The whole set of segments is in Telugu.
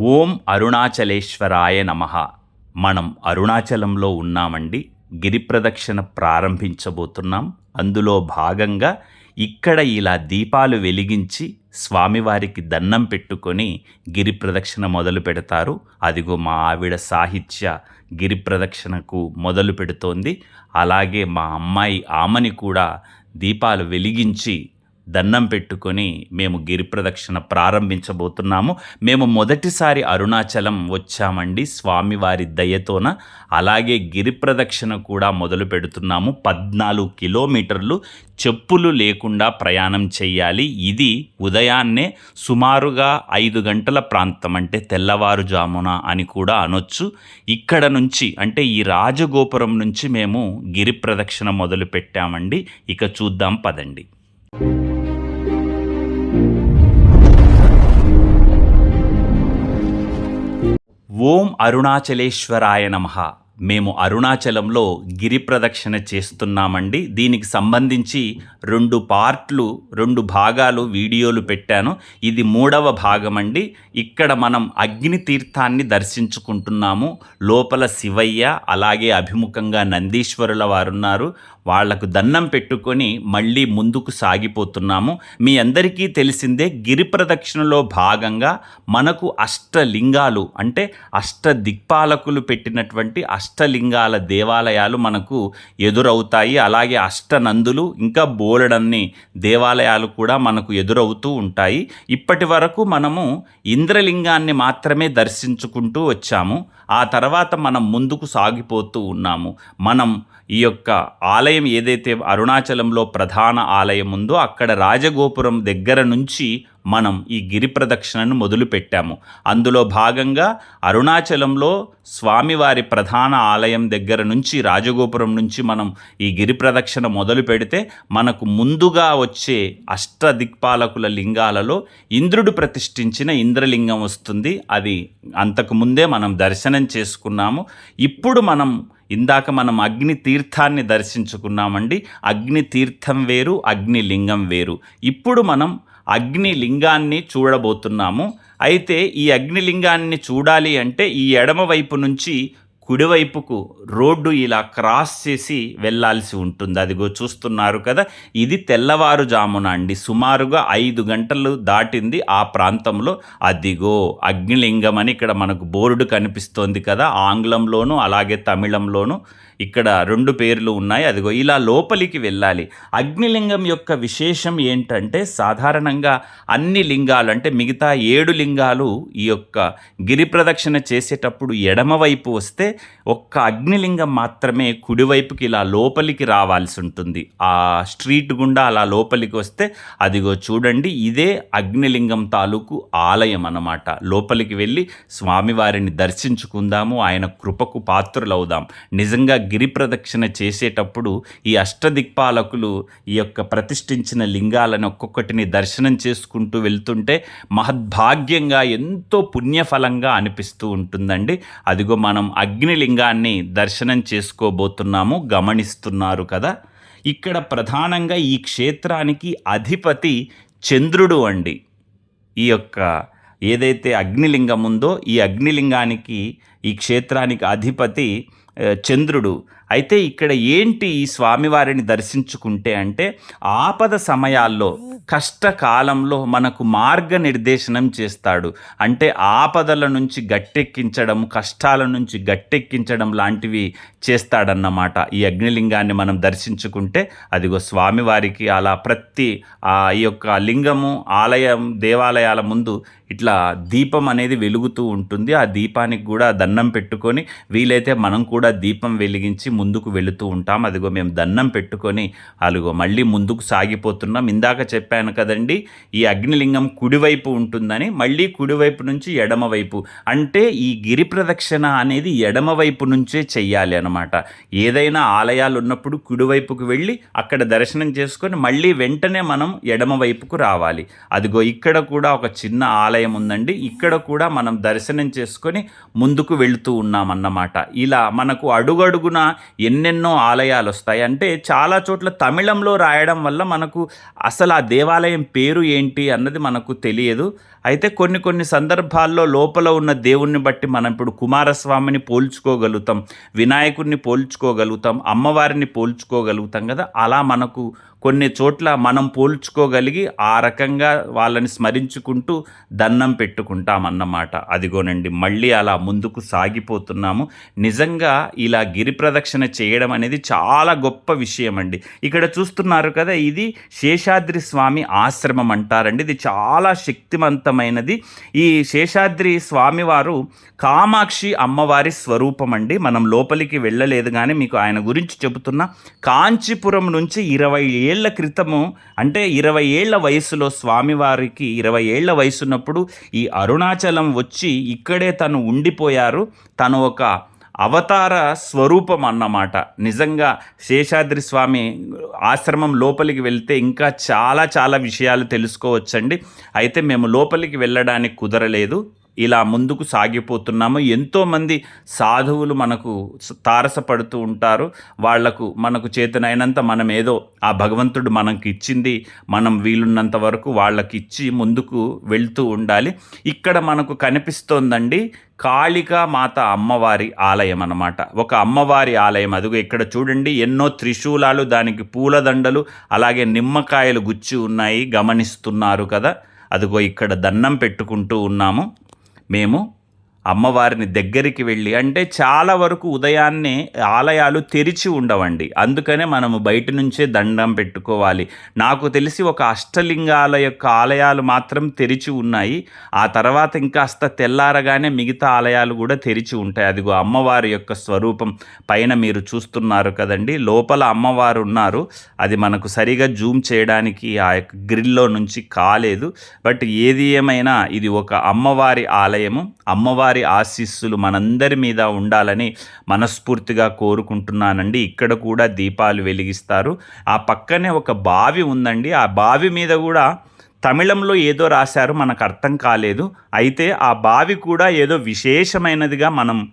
ఓం అరుణాచలేశ్వరాయ నమ. మనం అరుణాచలంలో ఉన్నామండి. గిరి ప్రదక్షిణ ప్రారంభించబోతున్నాం. అందులో భాగంగా ఇక్కడ ఇలా దీపాలు వెలిగించి స్వామివారికి దండం పెట్టుకొని గిరి ప్రదక్షిణ మొదలు పెడతారు. అదిగో మా ఆవిడ సాహిత్య గిరి ప్రదక్షిణకు మొదలు పెడుతోంది. అలాగే మా అమ్మాయి ఆమని కూడా దీపాలు వెలిగించి దండం పెట్టుకొని మేము గిరి ప్రదక్షిణ ప్రారంభించబోతున్నాము. మేము మొదటిసారి అరుణాచలం వచ్చామండి. స్వామివారి దయతోన అలాగే గిరి ప్రదక్షిణ కూడా మొదలు పెడుతున్నాము. పద్నాలుగు కిలోమీటర్లు చెప్పులు లేకుండా ప్రయాణం చేయాలి ఇది ఉదయాన్నే సుమారుగా ఐదు గంటల ప్రాంతం అంటే తెల్లవారుజామున అని కూడా అనొచ్చు. ఇక్కడ నుంచి అంటే ఈ రాజగోపురం నుంచి మేము గిరి ప్రదక్షిణ మొదలు పెట్టామండి ఇక చూద్దాం పదండి. ఓం అరుణాచలేశ్వరాయ నమ. మేము అరుణాచలంలో గిరి ప్రదక్షిణ చేస్తున్నామండి. దీనికి సంబంధించి రెండు పార్ట్లు రెండు భాగాలు వీడియోలు పెట్టాను. ఇది మూడవ భాగం అండి ఇక్కడ మనం అగ్ని తీర్థాన్ని దర్శించుకుంటున్నాము. లోపల శివయ్య అలాగే అభిముఖంగా నందీశ్వరుల వారున్నారు. వాళ్ళకు దండం పెట్టుకొని మళ్ళీ ముందుకు సాగిపోతున్నాము. మీ అందరికీ తెలిసిందే గిరి ప్రదక్షిణలో భాగంగా మనకు అష్టలింగాలు అంటే అష్ట దిక్పాలకులు పెట్టినటువంటి అష్టలింగాల దేవాలయాలు మనకు ఎదురవుతాయి. అలాగే అష్టనందులు ఇంకా బోలెడన్ని దేవాలయాలు కూడా మనకు ఎదురవుతూ ఉంటాయి. ఇప్పటి వరకు మనము ఇంద్రలింగాన్ని మాత్రమే దర్శించుకుంటూ వచ్చాము. ఆ తర్వాత మనం ముందుకు సాగిపోతూ ఉన్నాము. మనం ఈ యొక్క ఆలయం ఏదైతే అరుణాచలంలో ప్రధాన ఆలయం ఉందో అక్కడ రాజగోపురం దగ్గర నుంచి మనం ఈ గిరి ప్రదక్షిణను మొదలుపెట్టాము అందులో భాగంగా అరుణాచలంలో స్వామివారి ప్రధాన ఆలయం దగ్గర నుంచి రాజగోపురం నుంచి మనం ఈ గిరి ప్రదక్షిణ మొదలు పెడితే మనకు ముందుగా వచ్చే అష్టదిక్పాలకుల లింగాలలో ఇంద్రుడు ప్రతిష్ఠించిన ఇంద్రలింగం వస్తుంది. అది అంతకుముందే మనం దర్శనం చేసుకున్నాము. ఇప్పుడు మనం ఇందాక మనం అగ్ని తీర్థాన్ని దర్శించుకున్నామండి. అగ్ని తీర్థం వేరు అగ్ని లింగం వేరు. ఇప్పుడు మనం అగ్ని లింగాన్ని చూడబోతున్నాము. అయితే ఈ అగ్నిలింగాన్ని చూడాలి అంటే ఈ ఎడమ వైపు నుంచి కుడివైపుకు రోడ్డు ఇలా క్రాస్ చేసి వెళ్ళాల్సి ఉంటుంది. అదిగో చూస్తున్నారు కదా ఇది తెల్లవారుజామున అండి. సుమారుగా ఐదు గంటలు దాటింది ఆ ప్రాంతంలో. అదిగో అగ్నిలింగం అని ఇక్కడ మనకు బోర్డు కనిపిస్తోంది కదా ఆంగ్లంలోను అలాగే తమిళంలోను. ఇక్కడ రెండు పేర్లు ఉన్నాయి. అదిగో ఇలా లోపలికి వెళ్ళాలి. అగ్నిలింగం యొక్క విశేషం ఏంటంటే సాధారణంగా అన్ని లింగాలు అంటే మిగతా ఏడు లింగాలు ఈ యొక్క గిరి ప్రదక్షిణ చేసేటప్పుడు ఎడమవైపు వస్తే ఒక్క అగ్నిలింగం మాత్రమే కుడివైపుకి ఇలా లోపలికి రావాల్సి ఉంటుంది. ఆ స్ట్రీట్ గుండా అలా లోపలికి వస్తే అదిగో చూడండి ఇదే అగ్నిలింగం తాలూకు ఆలయం అన్నమాట. లోపలికి వెళ్ళి స్వామివారిని దర్శించుకుందాము ఆయన కృపకు పాత్రులవుదాం. నిజంగా గిరి ప్రదక్షిణ చేసేటప్పుడు ఈ అష్టదిక్పాలకులు ఈ యొక్క ప్రతిష్ఠించిన లింగాలను ఒక్కొక్కటిని దర్శనం చేసుకుంటూ వెళ్తుంటే మహద్భాగ్యంగా ఎంతో పుణ్యఫలంగా అనిపిస్తూ ఉంటుందండి. అదిగో మనం అగ్నిలింగాన్ని దర్శనం చేసుకోబోతున్నాము గమనిస్తున్నారు కదా. ఇక్కడ ప్రధానంగా ఈ క్షేత్రానికి అధిపతి చంద్రుడు అండి. ఈ యొక్క ఏదైతే అగ్నిలింగం ఉందో ఈ అగ్నిలింగానికి ఈ క్షేత్రానికి అధిపతి చంద్రుడు. అయితే ఇక్కడ ఏంటి ఈ స్వామివారిని దర్శించుకుంటే అంటే ఆపద సమయాల్లో కష్టకాలంలో మనకు మార్గనిర్దేశనం చేస్తాడు. అంటే ఆపదల నుంచి గట్టెక్కించడం కష్టాల నుంచి గట్టెక్కించడం లాంటివి చేస్తాడన్నమాట. ఈ అగ్నిలింగాన్ని మనం దర్శించుకుంటే అదిగో స్వామివారికి అలా ప్రతి ఆ ఈ యొక్క లింగము ఆలయం దేవాలయాల ముందు ఇట్లా దీపం అనేది వెలుగుతూ ఉంటుంది. ఆ దీపానికి కూడా దండం పెట్టుకొని వీలైతే మనం కూడా దీపం వెలిగించి ముందుకు వెళుతూ ఉంటాం. అదిగో మేము దండం పెట్టుకొని అలుగో మళ్ళీ ముందుకు సాగిపోతున్నాం. ఇందాక చెప్పాను కదండి ఈ అగ్నిలింగం కుడివైపు ఉంటుందని మళ్ళీ కుడివైపు నుంచి ఎడమవైపు. అంటే ఈ గిరి ప్రదక్షిణ అనేది ఎడమవైపు నుంచే చెయ్యాలి అనమాట ఏదైనా ఆలయాలు ఉన్నప్పుడు కుడివైపుకు వెళ్ళి అక్కడ దర్శనం చేసుకొని మళ్ళీ వెంటనే మనం ఎడమవైపుకు రావాలి. అదిగో ఇక్కడ కూడా ఒక చిన్న ఆలయం ఆలయం ఉందండి. ఇక్కడ కూడా మనం దర్శనం చేసుకొని ముందుకు వెళుతూ ఉన్నామన్నమాట. ఇలా మనకు అడుగడుగున ఎన్నెన్నో ఆలయాలు వస్తాయి. అంటే చాలా చోట్ల తమిళంలో రాయడం వల్ల మనకు అసలు ఆ దేవాలయం పేరు ఏంటి అన్నది మనకు తెలియదు. అయితే కొన్ని కొన్ని సందర్భాల్లో లోపల ఉన్న దేవుణ్ణి బట్టి మనం ఇప్పుడు కుమారస్వామిని పోల్చుకోగలుగుతాం వినాయకుడిని పోల్చుకోగలుగుతాం అమ్మవారిని పోల్చుకోగలుగుతాం కదా. అలా మనకు కొన్ని చోట్ల మనం పోల్చుకోగలిగి ఆ రకంగా వాళ్ళని స్మరించుకుంటూ దండం పెట్టుకుంటామన్నమాట. అదిగోనండి మళ్ళీ అలా ముందుకు సాగిపోతున్నాము. నిజంగా ఇలా గిరి ప్రదక్షిణ చేయడం అనేది చాలా గొప్ప విషయం అండి ఇక్కడ చూస్తున్నారు కదా ఇది శేషాద్రి స్వామి ఆశ్రమం అంటారండి. ఇది చాలా శక్తివంతమైనది ఈ శేషాద్రి స్వామివారు కామాక్షి అమ్మవారి స్వరూపం అండి మనం లోపలికి వెళ్ళలేదు కానీ మీకు ఆయన గురించి చెబుతున్నా. కాంచీపురం నుంచి ఇరవై ఏళ్ళ క్రితము అంటే ఇరవై ఏళ్ళ వయసులో స్వామివారికి ఇరవై ఏళ్ళ వయసున్నప్పుడు ఈ అరుణాచలం వచ్చి ఇక్కడే తను ఉండిపోయారు. తను ఒక అవతార స్వరూపం అన్నమాట. నిజంగా శేషాద్రి స్వామి ఆశ్రమం లోపలికి వెళ్తే ఇంకా చాలా చాలా విషయాలు తెలుసుకోవచ్చండి. అయితే మేము లోపలికి వెళ్ళడానికి కుదరలేదు. ఇలా ముందుకు సాగిపోతున్నాము. ఎంతోమంది సాధువులు మనకు తారసపడుతూ ఉంటారు. వాళ్ళకు మనకు చేతనైనంత మనం ఏదో ఆ భగవంతుడు మనకి ఇచ్చింది మనం వీలున్నంత వరకు వాళ్ళకి ఇచ్చి ముందుకు వెళ్తూ ఉండాలి. ఇక్కడ మనకు కనిపిస్తోందండి కాళికా మాత అమ్మవారి ఆలయం అన్నమాట. ఒక అమ్మవారి ఆలయం. అదిగో ఇక్కడ చూడండి ఎన్నో త్రిశూలాలు దానికి పూలదండలు అలాగే నిమ్మకాయలు గుచ్చి ఉన్నాయి గమనిస్తున్నారు కదా. అదిగో ఇక్కడ దండం పెట్టుకుంటూ ఉన్నాము. మేము అమ్మవారిని దగ్గరికి వెళ్ళి అంటే చాలా వరకు ఉదయాన్నే ఆలయాలు తెరిచి ఉండవండి. అందుకనే మనము బయట నుంచే దండం పెట్టుకోవాలి. నాకు తెలిసి ఒక అష్టలింగాల యొక్క ఆలయాలు మాత్రం తెరిచి ఉన్నాయి. ఆ తర్వాత ఇంకాస్త తెల్లారగానే మిగతా ఆలయాలు కూడా తెరిచి ఉంటాయి. అదిగో అమ్మవారి యొక్క స్వరూపం పైన మీరు చూస్తున్నారు కదండి. లోపల అమ్మవారు ఉన్నారు. అది మనకు సరిగా జూమ్ చేయడానికి ఆ యొక్క గ్రిల్లో నుంచి కాలేదు. బట్ ఏది ఏమైనా ఇది ఒక అమ్మవారి ఆలయము. అమ్మవారి ఆశీస్సులు మనందరి మీద ఉండాలని మనస్ఫూర్తిగా కోరుకుంటున్నానండి. ఇక్కడ కూడా దీపాలు వెలిగిస్తారు. ఆ పక్కనే ఒక బావి ఉందండి. ఆ బావి మీద కూడా తమిళంలో ఏదో రాశారు మనకు అర్థం కాలేదు. అయితే ఆ బావి కూడా ఏదో విశేషమైనదిగా మనం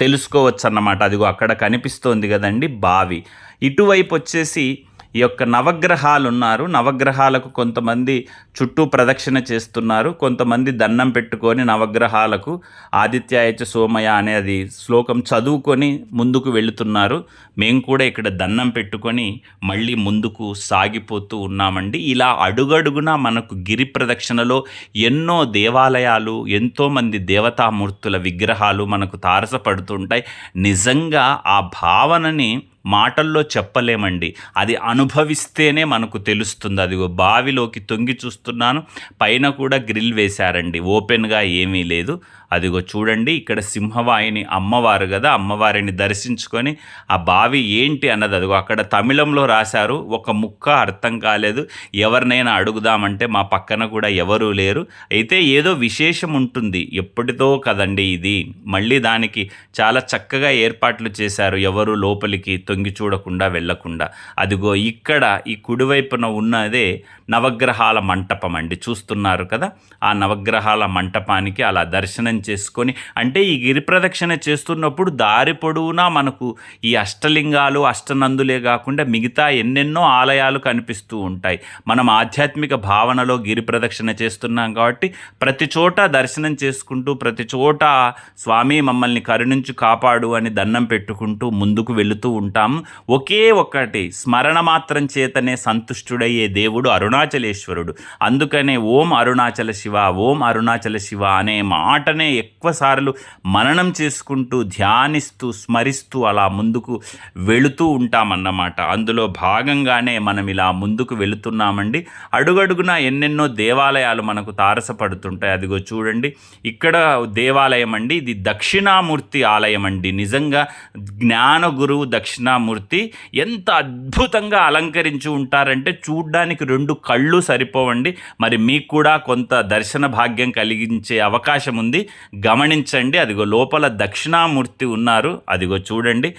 తెలుసుకోవచ్చు అన్నమాట అదిగో అక్కడ కనిపిస్తోంది కదండి బావి. ఇటువైపు వచ్చేసి ఈ యొక్క నవగ్రహాలు ఉన్నారు నవగ్రహాలకు కొంతమంది చుట్టూ ప్రదక్షిణ చేస్తున్నారు. కొంతమంది దండం పెట్టుకొని నవగ్రహాలకు ఆదిత్యాయచ సోమయ అనేది శ్లోకం చదువుకొని ముందుకు వెళుతున్నారు. మేము కూడా ఇక్కడ దండం పెట్టుకొని మళ్ళీ ముందుకు సాగిపోతూ ఉన్నామండి. ఇలా అడుగడుగునా మనకు గిరి ప్రదక్షిణలో ఎన్నో దేవాలయాలు ఎంతోమంది దేవతామూర్తుల విగ్రహాలు మనకు తారసపడుతుంటాయి. నిజంగా ఆ భావనని మాటల్లో చెప్పలేమండి. అది అనుభవిస్తేనే మనకు తెలుస్తుంది. అదిగో బావిలోకి తొంగి చూస్తున్నాను. పైన కూడా గ్రిల్ వేశారండి. ఓపెన్గా ఏమీ లేదు. అదిగో చూడండి ఇక్కడ సింహవాహిని అమ్మవారు కదా అమ్మవారిని దర్శించుకొని ఆ బావి ఏంటి అన్నది అదిగో అక్కడ తమిళంలో రాశారు ఒక ముక్క అర్థం కాలేదు ఎవరినైనా అడుగుదామంటే మా పక్కన కూడా ఎవరూ లేరు. అయితే ఏదో విశేషం ఉంటుంది ఎప్పటిదో కదండి ఇది. మళ్ళీ దానికి చాలా చక్కగా ఏర్పాట్లు చేశారు ఎవరు లోపలికి తొంగి చూడకుండా వెళ్ళకుండా. అదిగో ఇక్కడ ఈ కుడివైపున ఉన్నదే నవగ్రహాల మంటపం అండి చూస్తున్నారు కదా? ఆ నవగ్రహాల మంటపానికి అలా దర్శనం చేసుకొని అంటే ఈ గిరి ప్రదక్షిణ చేస్తున్నప్పుడు దారి పొడవునా మనకు ఈ అష్టలింగాలు అష్టనందులే కాకుండా మిగతా ఎన్నెన్నో ఆలయాలు కనిపిస్తూ ఉంటాయి. మనం ఆధ్యాత్మిక భావనలో గిరి ప్రదక్షిణ చేస్తున్నాం కాబట్టి ప్రతి చోట దర్శనం చేసుకుంటూ ప్రతి చోట స్వామి మమ్మల్ని కరుణించు కాపాడు అని దండం పెట్టుకుంటూ ముందుకు వెళుతూ ఉంటాం ఒకే ఒక్కటి స్మరణ మాత్రం చేతనే సంతుష్టుడయ్యే దేవుడు అరుణాచలేశ్వరుడు. అందుకనే ఓం అరుణాచల శివ ఓం అరుణాచల శివ అనే మాటనే ఎక్కువసార్లు మననం చేసుకుంటూ ధ్యానిస్తూ స్మరిస్తూ అలా ముందుకు వెళుతూ ఉంటామన్నమాట. అందులో భాగంగానే మనం ఇలా ముందుకు వెళుతున్నామండి. అడుగడుగునా ఎన్నెన్నో దేవాలయాలు మనకు తారసపడుతుంటాయి. అదిగో చూడండి. ఇక్కడ దేవాలయం అండి ఇది దక్షిణామూర్తి ఆలయం అండి నిజంగా జ్ఞాన గురువు దక్షిణామూర్తి ఎంత అద్భుతంగా అలంకరించి ఉంటారంటే చూడ్డానికి రెండు కళ్ళు సరిపోవండి. మరి మీకు కూడా కొంత దర్శన భాగ్యం కలిగించే అవకాశం ఉంది గమనించండి అదిగో లోపల దక్షిణామూర్తి ఉన్నారు అదిగో చూడండి.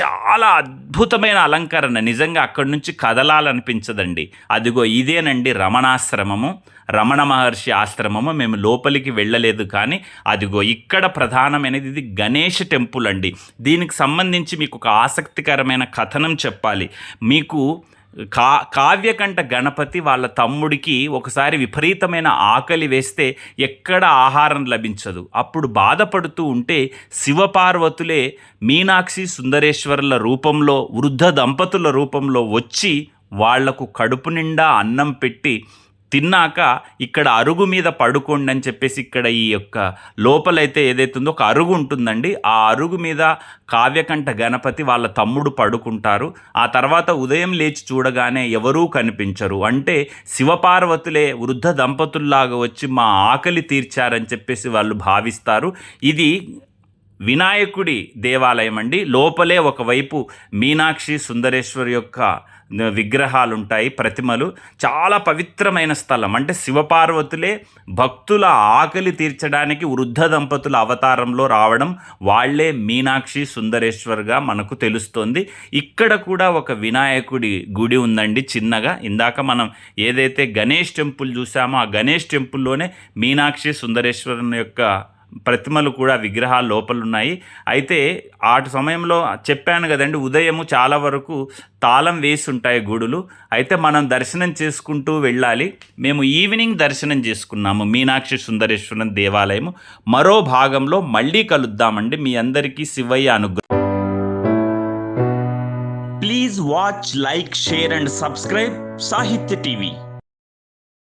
చాలా అద్భుతమైన అలంకరణ నిజంగా అక్కడి నుంచి కదలాలనిపించదండి. అదిగో ఇదేనండి రమణాశ్రమము. రమణ మహర్షి ఆశ్రమము మేము లోపలికి వెళ్ళలేదు కానీ అదిగో ఇక్కడ ప్రధానమైనది ఇది గణేష్ టెంపుల్ అండి. దీనికి సంబంధించి మీకు ఒక ఆసక్తికరమైన కథనం చెప్పాలి. మీకు కా కావ్యకంఠ గణపతి వాళ్ళ తమ్ముడికి ఒకసారి విపరీతమైన ఆకలి వేస్తే ఎక్కడ ఆహారం లభించదు. అప్పుడు బాధపడుతూ ఉంటే శివపార్వతులే మీనాక్షి సుందరేశ్వరుల రూపంలో వృద్ధ దంపతుల రూపంలో వచ్చి వాళ్ళకు కడుపు నిండా అన్నం పెట్టి తిన్నాక ఇక్కడ అరుగు మీద పడుకోండి అని చెప్పేసి ఇక్కడ ఈ యొక్క లోపలైతే ఏదైతే ఉందో ఒక అరుగు ఉంటుందండి. ఆ అరుగు మీద కావ్యకంఠ గణపతి వాళ్ళ తమ్ముడు పడుకుంటారు. ఆ తర్వాత ఉదయం లేచి చూడగానే ఎవరూ కనిపించరు. అంటే శివపార్వతులే వృద్ధ దంపతుల్లాగా వచ్చి మా ఆకలి తీర్చారని చెప్పేసి వాళ్ళు భావిస్తారు. ఇది వినాయకుడి దేవాలయం అండి. లోపలే ఒకవైపు మీనాక్షి సుందరేశ్వర్ యొక్క విగ్రహాలు ఉంటాయి ప్రతిమలు. చాలా పవిత్రమైన స్థలం. అంటే శివపార్వతులే భక్తుల ఆకలి తీర్చడానికి వృద్ధ దంపతుల అవతారంలో రావడం వాళ్ళే మీనాక్షి సుందరేశ్వర్గా మనకు తెలుస్తోంది. ఇక్కడ కూడా ఒక వినాయకుడి గుడి ఉందండి చిన్నగా. ఇందాక మనం ఏదైతే గణేష్ టెంపుల్ చూసామో ఆ గణేష్ టెంపుల్లోనే మీనాక్షి సుందరేశ్వరుని యొక్క ప్రతిమలు కూడా విగ్రహాలు లోపలున్నాయి. అయితే ఆటి సమయంలో చెప్పాను కదండి ఉదయము చాలా వరకు తాళం వేసి ఉంటాయి గుడులు. అయితే మనం దర్శనం చేసుకుంటూ వెళ్ళాలి. మేము ఈవినింగ్ దర్శనం చేసుకున్నాము మీనాక్షి సుందరేశ్వరం దేవాలయము. మరో భాగంలో మళ్ళీ కలుద్దామండి మీ అందరికీ శివయ్య అనుగ్రహం. Please watch like share and subscribe Sahitya TV